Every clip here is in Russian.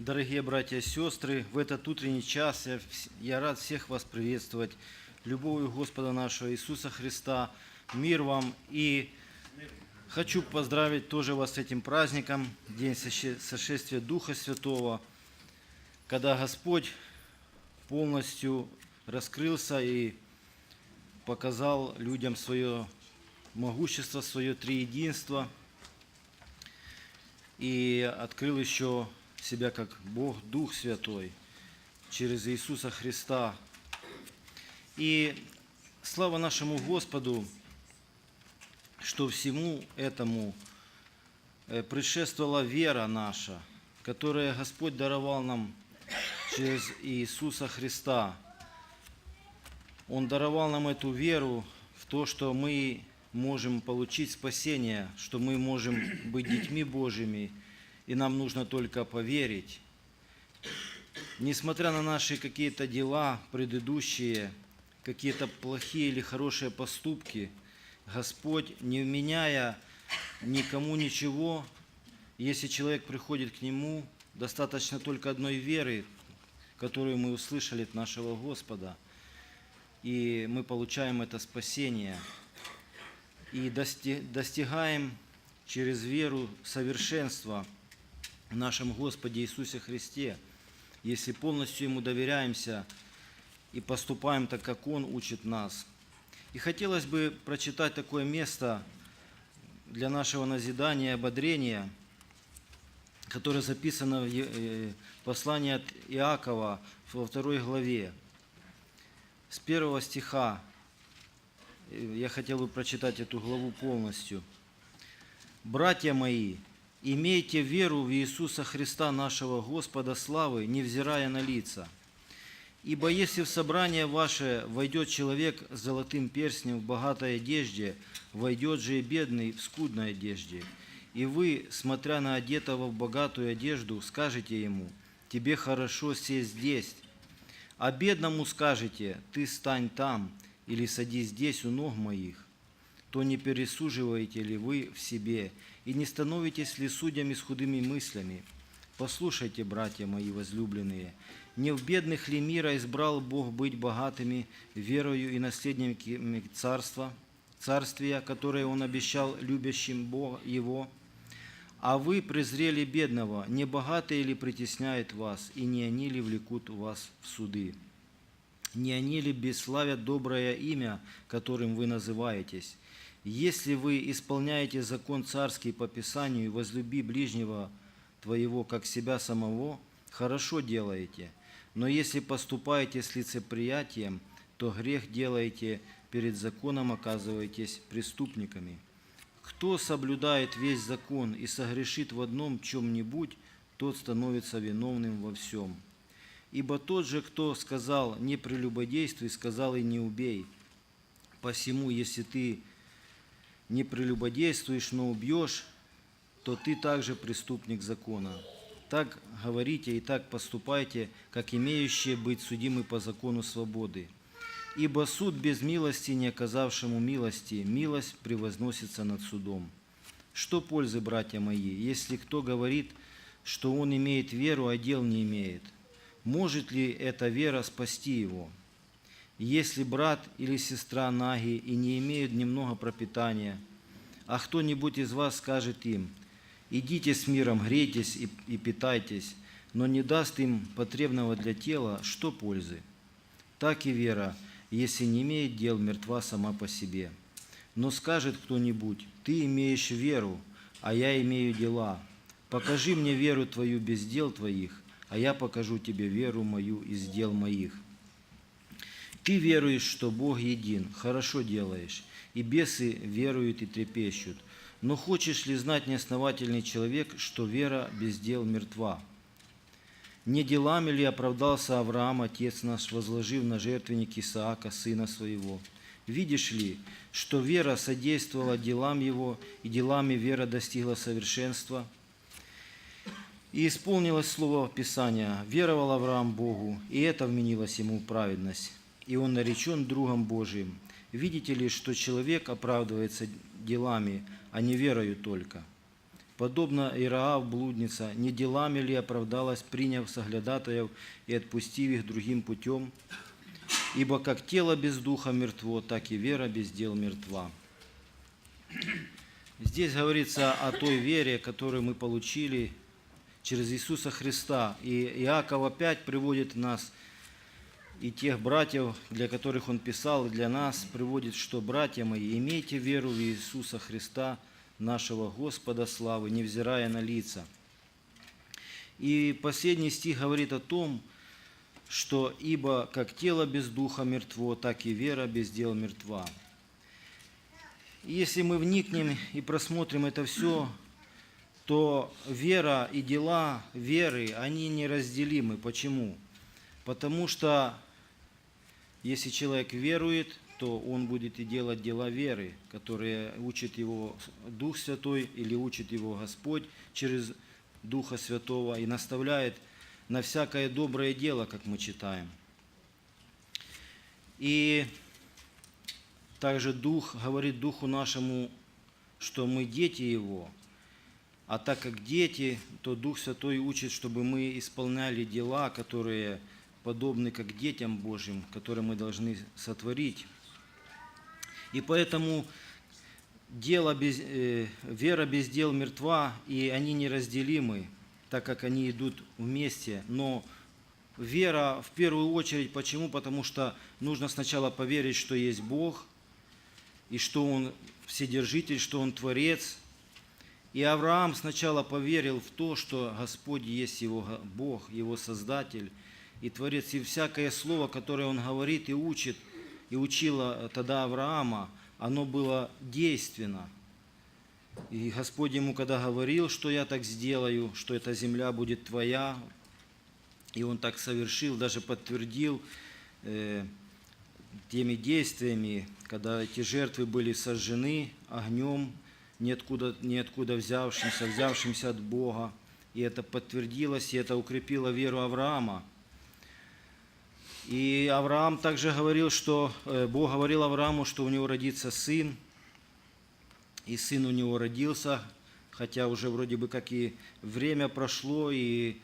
Дорогие братья и сестры, в этот утренний час я, я рад всех вас приветствовать. Любовью Господа нашего Иисуса Христа, мир вам и хочу поздравить тоже вас с этим праздником, День сошествия Духа Святого, когда Господь полностью раскрылся и показал людям свое могущество, свое триединство и открыл еще себя как Бог Дух Святой через Иисуса Христа. И слава нашему Господу, что всему этому э, предшествовала вера наша, которую Господь даровал нам через Иисуса Христа. Он даровал нам эту веру в то, что мы можем получить спасение, что мы можем быть детьми Божьими, и нам нужно только поверить. Несмотря на наши какие-то дела предыдущие, какие-то плохие или хорошие поступки, Господь, не вменяя никому ничего, если человек приходит к Нему, достаточно только одной веры, которую мы услышали от нашего Господа, и мы получаем это спасение, и дости- достигаем через веру совершенства в нашем Господе Иисусе Христе, если полностью Ему доверяемся и поступаем так, как Он учит нас. И хотелось бы прочитать такое место для нашего назидания и ободрения, которое записано в э, послании от Иакова во второй главе. С первого стиха э, я хотел бы прочитать эту главу полностью. «Братья мои, имейте веру в Иисуса Христа нашего Господа славы, невзирая на лица. Ибо если в собрание ваше войдет человек с золотым перстнем в богатой одежде, войдет же и бедный в скудной одежде. И вы, смотря на одетого в богатую одежду, скажете ему, тебе хорошо сесть здесь, а бедному скажете, ты стань там или садись здесь у ног моих, то не пересуживаете ли вы в себе и не становитесь ли судьями с худыми мыслями? Послушайте, братья мои возлюбленные, не в бедных ли мира избрал Бог быть богатыми верою и наследниками царства, царствия, которое Он обещал любящим Бога Его? А вы презрели бедного, не богатые ли притесняют вас, и не они ли влекут вас в суды? Не они ли бесславят доброе имя, которым вы называетесь? Если вы исполняете закон царский по Писанию, возлюби ближнего твоего, как себя самого, хорошо делаете. Но если поступаете с лицеприятием, то грех делаете, перед законом оказываетесь преступниками. Кто соблюдает весь закон и согрешит в одном чем-нибудь, тот становится виновным во всем. Ибо тот же, кто сказал «не прелюбодействуй», сказал и «не убей». Посему, если ты не прелюбодействуешь, но убьешь, то ты также преступник закона. Так говорите и так поступайте, как имеющие быть судимы по закону свободы. Ибо суд без милости, не оказавшему милости, милость превозносится над судом. Что пользы, братья мои, если кто говорит, что он имеет веру, а дел не имеет? Может ли эта вера спасти его? Если брат или сестра наги и не имеют немного пропитания, а кто-нибудь из вас скажет им, идите с миром, грейтесь и, и питайтесь, но не даст им потребного для тела, что пользы? Так и вера, если не имеет дел, мертва сама по себе. Но скажет кто-нибудь, ты имеешь веру, а я имею дела. Покажи мне веру твою без дел твоих, а я покажу тебе веру мою из дел моих. Ты веруешь, что Бог един, хорошо делаешь, и бесы веруют и трепещут. Но хочешь ли знать неосновательный человек, что вера без дел мертва? Не делами ли оправдался Авраам, отец наш, возложив на жертвенник Исаака, сына своего? Видишь ли, что вера содействовала делам его, и делами вера достигла совершенства? И исполнилось слово Писания, веровал Авраам Богу, и это вменилось ему праведность, и он наречен другом Божиим. Видите ли, что человек оправдывается делами, а не верою только? подобно Ираав, блудница, не делами ли оправдалась, приняв соглядатаев и отпустив их другим путем? Ибо как тело без духа мертво, так и вера без дел мертва. Здесь говорится о той вере, которую мы получили через Иисуса Христа. И Иаков опять приводит нас и тех братьев, для которых он писал, и для нас приводит, что, братья мои, имейте веру в Иисуса Христа, нашего Господа славы, невзирая на лица. И последний стих говорит о том, что ибо как тело без духа мертво, так и вера без дел мертва. Если мы вникнем и просмотрим это все, то вера и дела веры, они неразделимы. Почему? Потому что если человек верует, то он будет и делать дела веры, которые учит его Дух Святой или учит его Господь через Духа Святого и наставляет на всякое доброе дело, как мы читаем. И также Дух говорит Духу нашему, что мы дети Его, а так как дети, то Дух Святой учит, чтобы мы исполняли дела, которые подобны как детям Божьим, которые мы должны сотворить. И поэтому дело без, э, вера без дел мертва, и они неразделимы, так как они идут вместе. Но вера в первую очередь, почему? Потому что нужно сначала поверить, что есть Бог, и что Он Вседержитель, что Он Творец. И Авраам сначала поверил в то, что Господь есть его Бог, его Создатель и Творец. И всякое слово, которое Он говорит и учит – и учила тогда Авраама, оно было действенно. И Господь ему, когда говорил, что я так сделаю, что эта земля будет твоя, и он так совершил, даже подтвердил э, теми действиями, когда эти жертвы были сожжены огнем, ниоткуда, ниоткуда взявшимся, взявшимся от Бога. И это подтвердилось, и это укрепило веру Авраама – и Авраам также говорил, что э, Бог говорил Аврааму, что у него родится сын, и сын у него родился, хотя уже вроде бы как и время прошло, и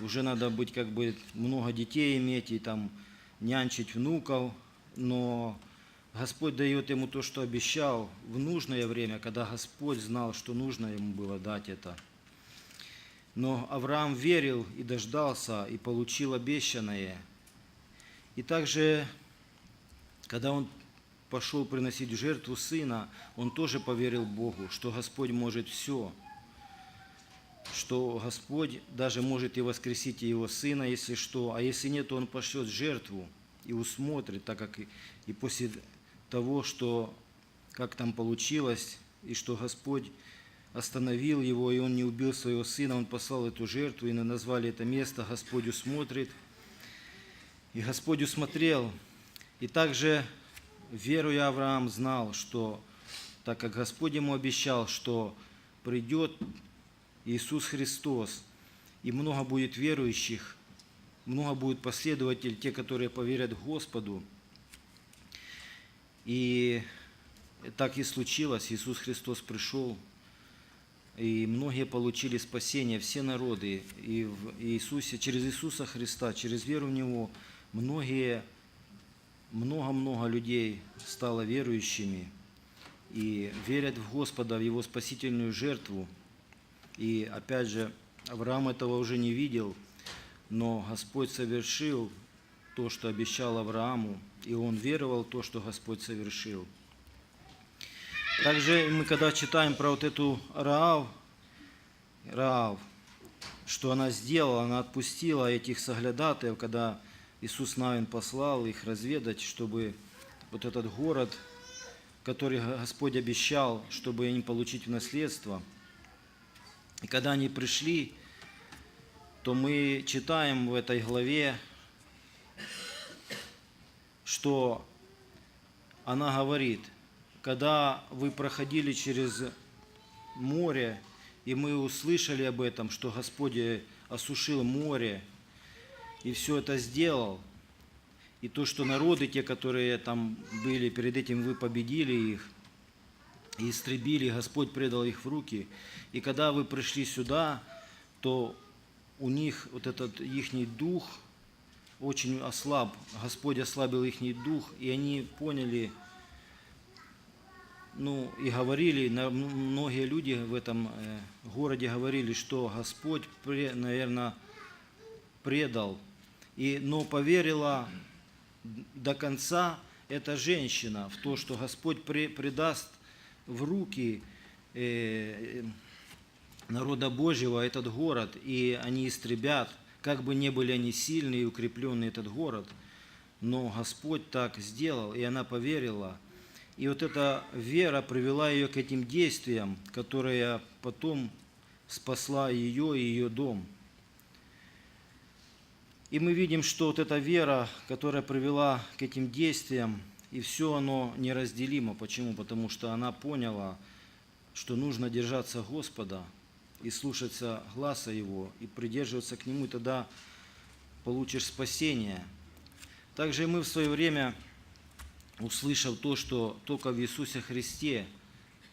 уже надо быть как бы много детей иметь, и там нянчить внуков, но Господь дает ему то, что обещал в нужное время, когда Господь знал, что нужно ему было дать это. Но Авраам верил и дождался, и получил обещанное – и также, когда он пошел приносить жертву сына, он тоже поверил Богу, что Господь может все, что Господь даже может и воскресить его сына, если что, а если нет, то он пошлет жертву и усмотрит, так как и после того, что как там получилось, и что Господь остановил его, и он не убил своего сына, он послал эту жертву, и назвали это место «Господь усмотрит», и Господь усмотрел, и также, веруя Авраам, знал, что так как Господь ему обещал, что придет Иисус Христос, и много будет верующих, много будет последователей, те, которые поверят Господу. И так и случилось, Иисус Христос пришел, и многие получили спасение, все народы, и в Иисусе, через Иисуса Христа, через веру в Него – многие, много-много людей стало верующими и верят в Господа, в Его спасительную жертву. И опять же, Авраам этого уже не видел, но Господь совершил то, что обещал Аврааму, и он веровал в то, что Господь совершил. Также мы когда читаем про вот эту Раав, Раав, что она сделала, она отпустила этих соглядатаев, когда Иисус Навин послал их разведать, чтобы вот этот город, который Господь обещал, чтобы они получить в наследство. И когда они пришли, то мы читаем в этой главе, что она говорит, когда вы проходили через море, и мы услышали об этом, что Господь осушил море, и все это сделал. И то, что народы, те, которые там были, перед этим вы победили их, и истребили, Господь предал их в руки. И когда вы пришли сюда, то у них вот этот ихний дух очень ослаб. Господь ослабил ихний дух, и они поняли, ну и говорили, многие люди в этом э, городе говорили, что Господь, наверное, предал. И, но поверила до конца эта женщина в то, что Господь пре- предаст в руки э, э, народа Божьего этот город, и они истребят, как бы не были они сильные и укрепленные этот город, но Господь так сделал, и она поверила. И вот эта вера привела ее к этим действиям, которая потом спасла ее и ее дом. И мы видим, что вот эта вера, которая привела к этим действиям, и все оно неразделимо. Почему? Потому что она поняла, что нужно держаться Господа и слушаться гласа Его, и придерживаться к Нему, и тогда получишь спасение. Также и мы в свое время, услышав то, что только в Иисусе Христе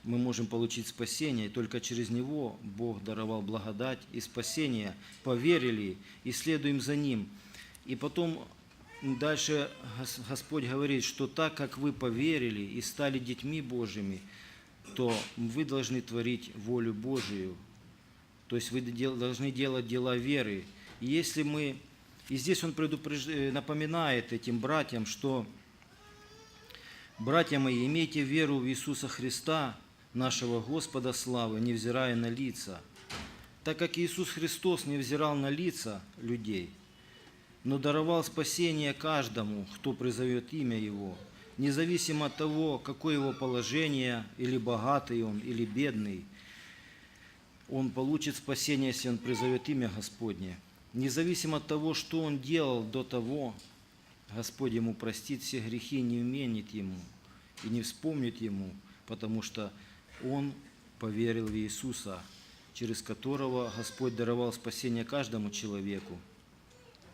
мы можем получить спасение, и только через Него Бог даровал благодать и спасение, поверили и следуем за Ним. И потом дальше Гос- Господь говорит, что так как вы поверили и стали детьми Божьими, то вы должны творить волю Божию. То есть вы должны делать дела веры. И если мы... И здесь он предупреж- э, напоминает этим братьям, что Братья мои, имейте веру в Иисуса Христа, нашего Господа славы, невзирая на лица. Так как Иисус Христос не взирал на лица людей, но даровал спасение каждому, кто призовет имя Его, независимо от того, какое его положение, или богатый он, или бедный, он получит спасение, если он призовет имя Господне. Независимо от того, что он делал до того, Господь ему простит все грехи, не уменит ему и не вспомнит ему, потому что он поверил в Иисуса, через которого Господь даровал спасение каждому человеку.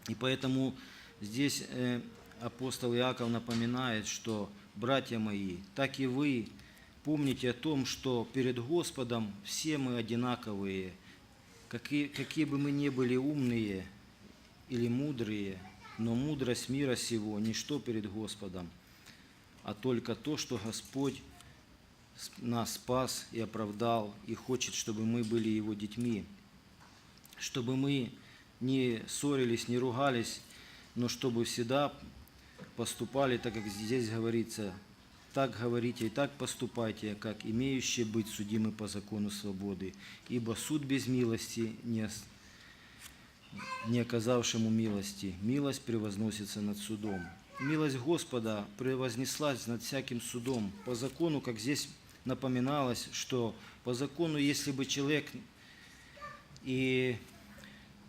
И поэтому здесь э, апостол Иаков напоминает, что, братья мои, так и вы помните о том, что перед Господом все мы одинаковые, какие, какие бы мы ни были умные или мудрые, но мудрость мира сего – ничто перед Господом, а только то, что Господь нас спас и оправдал, и хочет, чтобы мы были Его детьми, чтобы мы не ссорились, не ругались, но чтобы всегда поступали, так как здесь говорится, так говорите и так поступайте, как имеющие быть судимы по закону свободы, ибо суд без милости не, не оказавшему милости. Милость превозносится над судом. Милость Господа превознеслась над всяким судом. По закону, как здесь напоминалось, что по закону, если бы человек и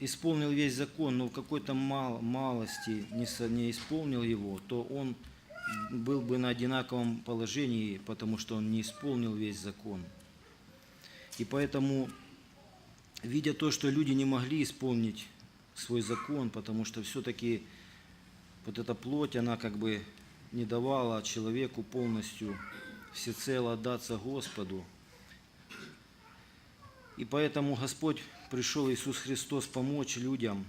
исполнил весь закон, но в какой-то мал- малости не, не исполнил его, то он был бы на одинаковом положении, потому что он не исполнил весь закон. И поэтому видя то, что люди не могли исполнить свой закон, потому что все-таки вот эта плоть, она как бы не давала человеку полностью всецело отдаться Господу. И поэтому Господь пришел, Иисус Христос, помочь людям.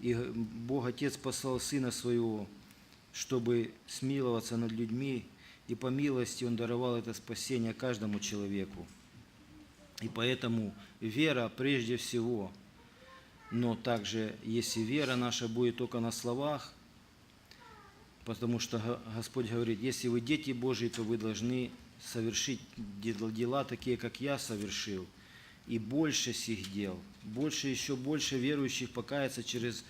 И Бог Отец послал Сына Своего, чтобы смиловаться над людьми, и по милости Он даровал это спасение каждому человеку. И поэтому вера прежде всего, но также если вера наша будет только на словах, потому что Го- Господь говорит, если вы дети Божьи, то вы должны совершить дел- дела такие, как я совершил, и больше сих дел, больше, еще больше верующих покаяться через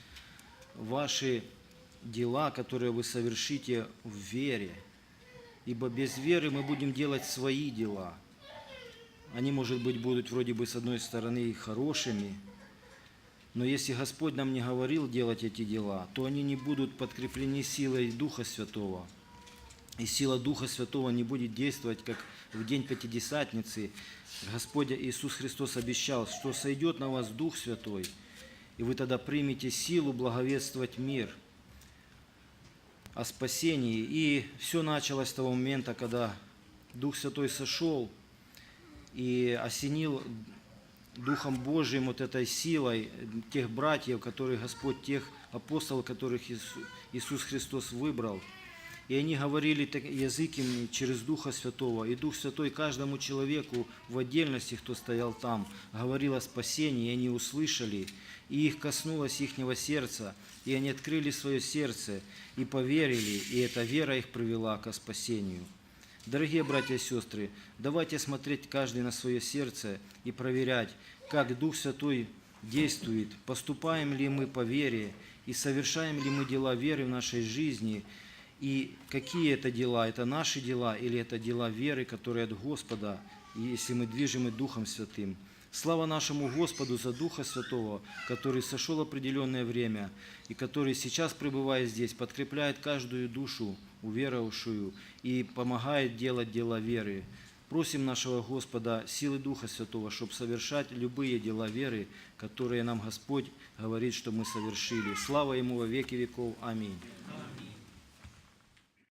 ваши дела, которые вы совершите в вере. Ибо без веры мы будем делать свои дела. Они, может быть, будут вроде бы с одной стороны хорошими, но если Господь нам не говорил делать эти дела, то они не будут подкреплены силой Духа Святого. И сила Духа Святого не будет действовать, как в день Пятидесятницы. Господь Иисус Христос обещал, что сойдет на вас Дух Святой, и вы тогда примете силу благовествовать мир о спасении. И все началось с того момента, когда Дух Святой сошел, и осенил Духом Божьим, вот этой силой тех братьев, которые Господь, тех апостолов, которых Иису- Иисус Христос выбрал. И они говорили языками через Духа Святого. И Дух Святой каждому человеку в отдельности, кто стоял там, говорил о спасении, и они услышали, и их коснулось ихнего сердца, и они открыли свое сердце и поверили, и эта вера их привела ко спасению. Дорогие братья и сестры, давайте смотреть каждый на свое сердце и проверять, как Дух Святой действует, поступаем ли мы по вере и совершаем ли мы дела веры в нашей жизни, и какие это дела, это наши дела или это дела веры, которые от Господа, если мы движимы Духом Святым. Слава нашему Господу за Духа Святого, который сошел определенное время и который сейчас, пребывая здесь, подкрепляет каждую душу, уверовавшую, и помогает делать дела веры. Просим нашего Господа силы Духа Святого, чтобы совершать любые дела веры, которые нам Господь говорит, что мы совершили. Слава Ему во веки веков. Аминь.